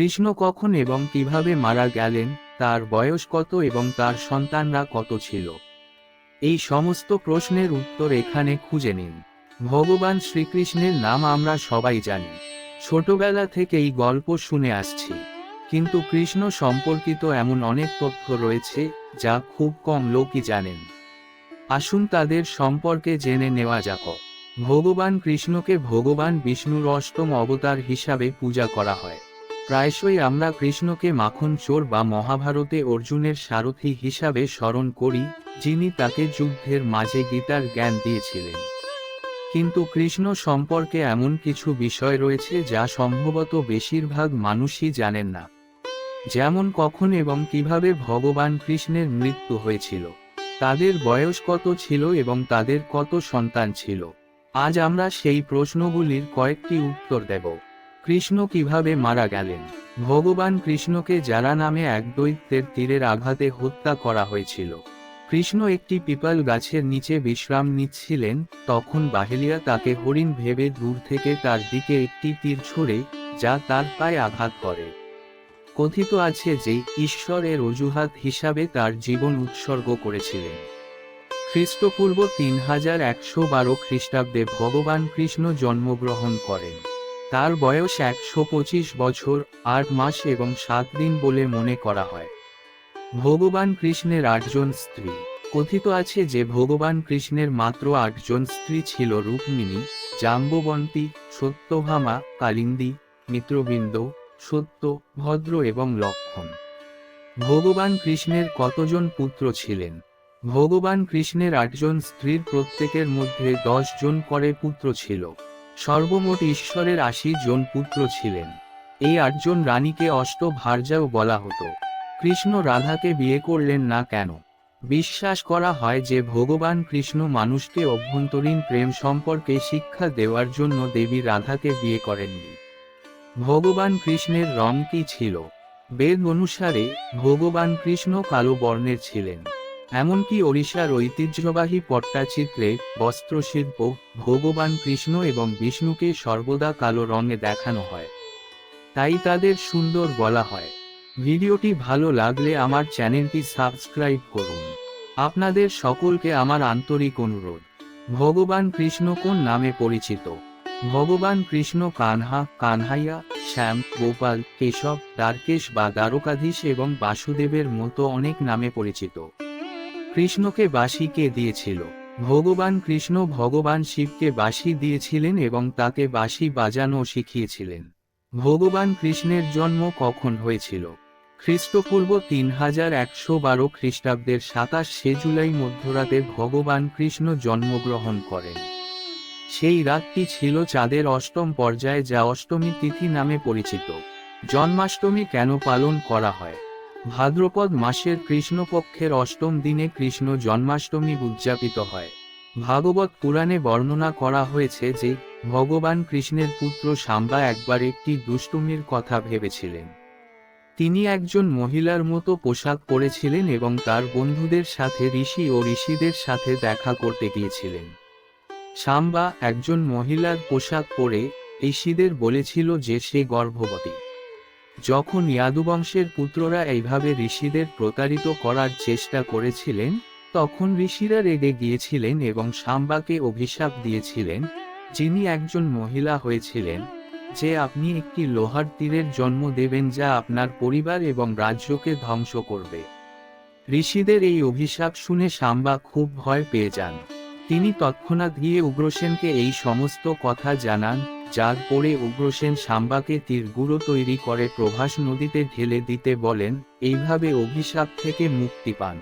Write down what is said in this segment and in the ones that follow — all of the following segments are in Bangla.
কৃষ্ণ কখন এবং কীভাবে মারা গেলেন, তার বয়স কত এবং তার সন্তানরা কত ছিল? এই সমস্ত প্রশ্নের উত্তর এখানে খুঁজে নিন। ভগবান শ্রীকৃষ্ণের নাম আমরা সবাই জানি। ছোটবেলা থেকে এই গল্প শুনে আসছি। কিন্তু কৃষ্ণ সম্পর্কিত এমন অনেক তথ্য রয়েছে, যা খুব কম লোকই জানেন। আসুন তাদের সম্পর্কে জেনে নেওয়া যাক। ভগবান কৃষ্ণকে ভগবান বিষ্ণুর অষ্টম অবতার হিসাবে পূজা করা হয়। প্রায়শই আমরা কৃষ্ণকে মাখন চোর বা মহাভারতে অর্জুনের সারথি হিসাবে স্মরণ করি, যিনি তাকে যুদ্ধের মাঝে গীতার জ্ঞান দিয়েছিলেন। কিন্তু কৃষ্ণ সম্পর্কে এমন কিছু বিষয় রয়েছে যা সম্ভবত বেশিরভাগ মানুষই জানেন না। যেমন কখন এবং কীভাবে ভগবান কৃষ্ণের মৃত্যু হয়েছিল, তাদের বয়স কত ছিল এবং তাদের কত সন্তান ছিল। আজ আমরা সেই প্রশ্নগুলির কয়েকটি উত্তর দেব। কৃষ্ণ কীভাবে মারা গেলেন? ভগবান কৃষ্ণকে যারা নামে এক দৈত্যের তীরের আঘাতে হত্যা করা হয়েছিল। কৃষ্ণ একটি পিপাল গাছের নিচে বিশ্রাম নিচ্ছিলেন, তখন বাহেলিয়া তাকে হরিণ ভেবে দূর থেকে তার দিকে একটি তীর ছুড়ে, যা তার পায়ে আঘাত করে। কথিত আছে যে, ঈশ্বরের অজুহাত হিসাবে তার জীবন উৎসর্গ করেছিলেন। খ্রিস্টপূর্ব তিন হাজার একশো বারো খ্রিস্টাব্দে ভগবান কৃষ্ণ জন্মগ্রহণ করেন। তার বয়স একশো পঁচিশ বছর, আট মাস এবং সাত দিন বলে মনে করা হয়। ভগবান কৃষ্ণের আটজন স্ত্রী। কথিত আছে যে ভগবান কৃষ্ণের মাত্র আটজন স্ত্রী ছিল রুক্মিণী, জাম্ববন্তী, সত্যভামা, কালিন্দী, মিত্রবৃন্দ, সত্য, ভদ্র এবং লক্ষণ। ভগবান কৃষ্ণের কতজন পুত্র ছিলেন? ভগবান কৃষ্ণের আটজন স্ত্রীর প্রত্যেকের মধ্যে দশ জন করে পুত্র ছিল। সর্বমোট ঈশ্বরের আশি জন পুত্র ছিলেন। এই আটজন রানীকে অষ্টভার্যাও বলা হতো। কৃষ্ণ রাধাকে বিয়ে করলেন না কেন? বিশ্বাস করা হয় যে ভগবান কৃষ্ণ মানুষকে অভ্যন্তরীণ প্রেম সম্পর্কে শিক্ষা দেওয়ার জন্য দেবী রাধাকে বিয়ে করেননি। ভগবান কৃষ্ণের রং কি ছিল? বেদ অনুসারে ভগবান কৃষ্ণ কালো বর্ণের ছিলেন। এমনকি ওড়িশার ঐতিহ্যবাহী পট্টাচিত্রে বস্ত্রশিল্প, ভগবান কৃষ্ণ এবং বিষ্ণুকে সর্বদা কালো রঙে দেখানো হয়। তাই তাদের সুন্দর বলা হয়। ভিডিওটি ভালো লাগলে আমার চ্যানেলটি সাবস্ক্রাইব করুন। আপনাদের সকলকে আমার আন্তরিক অনুরোধ। ভগবান কৃষ্ণ কোন নামে পরিচিত? ভগবান কৃষ্ণ কানহা, কানহাইয়া, শ্যাম, গোপাল, কেশব, দ্বারকেশ বা দ্বারকাধীশ এবং বাসুদেবের মতো অনেক নামে পরিচিত। কৃষ্ণকে বাসি কে দিয়েছিল? ভগবান কৃষ্ণ ভগবান শিবকে বাসি দিয়েছিলেন এবং তাকে বাসি বাজানো শিখিয়েছিলেন। ভগবান কৃষ্ণের জন্ম কখন হয়েছিল? খ্রিস্টপূর্ব তিন হাজার একশো বারো খ্রিস্টাব্দের সাতাশে জুলাই মধ্যরাতে ভগবান কৃষ্ণ জন্মগ্রহণ করেন। সেই রাতটি ছিল চাঁদের অষ্টম পর্যায়ে যা অষ্টমী তিথি নামে পরিচিত। জন্মাষ্টমী কেন পালন করা হয়? ভাদ্রপদ মাসের কৃষ্ণপক্ষের অষ্টম দিনে কৃষ্ণ জন্মাষ্টমী উদযাপিত হয়। ভাগবত পুরাণে বর্ণনা করা হয়েছে যে, ভগবান কৃষ্ণের পুত্র সাম্বা একবার একটি দুষ্টুমির কথা ভেবেছিলেন। তিনি একজন মহিলার মতো পোশাক পরেছিলেন এবং তার বন্ধুদের সাথে ঋষি ও ঋষিদের সাথে দেখা করতে গিয়েছিলেন। সাম্বা একজন মহিলার পোশাক পরে ঋষিদের বলেছিল যে সে গর্ভবতী। যখন ইয়াদুবংশের পুত্ররা এইভাবে ঋষিদের প্রতারিত করার চেষ্টা করেছিলেন, তখন ঋষিরা রেগে গিয়েছিলেন এবং সাম্বাকে অভিশাপ দিয়েছিলেন, যিনি একজন মহিলা হয়েছিলেন, যে আপনি একটি লোহার তীরের জন্ম দেবেন যা আপনার পরিবার এবং রাজ্যকে ধ্বংস করবে। ঋষিদের এই অভিশাপ শুনে সাম্বা খুব ভয় পেয়ে যান। তিনি তৎক্ষণাৎ গিয়ে উগ্রসেনকে এই সমস্ত কথা জানান যার পরে উগ্রসেন সাম্বাকে তীরগুলো তৈরি করে প্রভাস নদীতে ঢেলে দিতে বলেন, এইভাবে অভিশাপ থেকে মুক্তি পান।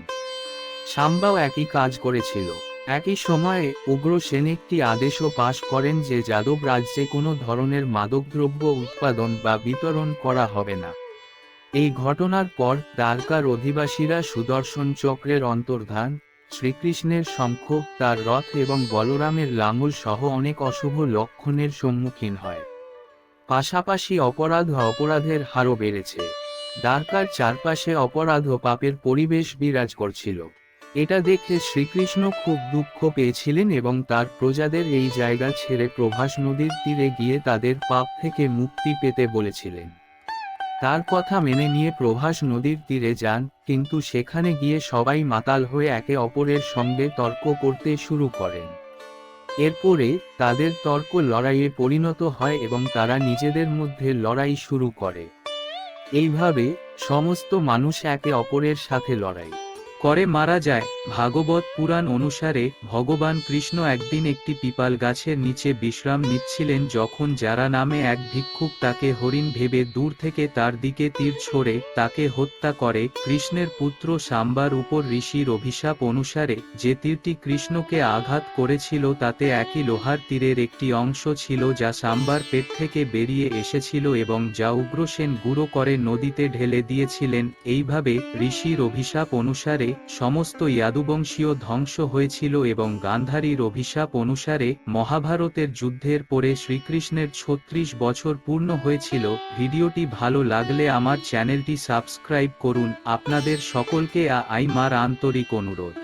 সাম্বাও একই কাজ করেছিল। একই সময়ে উগ্রসেন একটি আদেশও পাশ করেন যে যাদব রাজ্যে কোনো ধরনের মাদকদ্রব্য উৎপাদন বা বিতরণ করা হবে না। এই ঘটনার পর দ্বারকার অধিবাসীরা সুদর্শন চক্রের অন্তর্ধান শ্রীকৃষ্ণের শঙ্খ, তার রথ এবং বলরামের লাঙ্গল সহ অনেক অশুভ লক্ষণের সম্মুখীন হয়। পাশাপাশি অপরাধ অপরাধের হারও বেড়েছে। দ্বারকার চারপাশে অপরাধ ও পাপের পরিবেশ বিরাজ করছিল। এটা দেখে শ্রীকৃষ্ণ খুব দুঃখ পেয়েছিলেন এবং তার প্রজাদের এই জায়গা ছেড়ে প্রভাস নদীর তীরে গিয়ে তাদের পাপ থেকে মুক্তি পেতে বলেছিলেন। তার কথা মেনে নিয়ে প্রভাস নদীর তীরে যান, কিন্তু সেখানে গিয়ে সবাই মাতাল হয়ে একে অপরের সঙ্গে তর্ক করতে শুরু করেন। এরপরে তাদের তর্ক লড়াইয়ে পরিণত হয় এবং তারা নিজেদের মধ্যে লড়াই শুরু করে। এইভাবে সমস্ত মানুষ একে অপরের সাথে লড়াই করে মারা যায়। ভাগবত পুরাণ অনুসারে ভগবান কৃষ্ণ একদিন একটি পিপাল গাছের নিচে বিশ্রাম নিচ্ছিলেন যখন যারা নামে এক ভিক্ষুক তাকে হরিণ ভেবে দূর থেকে তার দিকে তীর ছোড়ে, তাকে হত্যা করে। কৃষ্ণের পুত্র সাম্বার উপর ঋষির অভিশাপ অনুসারে যে তীরটি কৃষ্ণকে আঘাত করেছিল তাতে একই লোহার তীরের একটি অংশ ছিল যা সাম্বার পেট থেকে বেরিয়ে এসেছিল এবং যা উগ্রসেন গুঁড়ো করে নদীতে ঢেলে দিয়েছিলেন। এইভাবে ঋষির অভিশাপ অনুসারে সমস্ত ইয়াদুবংশীয় ধ্বংস হয়েছিল এবং গান্ধারীর অভিশাপ অনুসারে মহাভারতের যুদ্ধের পরে শ্রীকৃষ্ণের ছত্রিশ বছর পূর্ণ হয়েছিল। ভিডিওটি ভালো লাগলে আমার চ্যানেলটি সাবস্ক্রাইব করুন। আপনাদের সকলকে আইমার আন্তরিক অনুরোধ।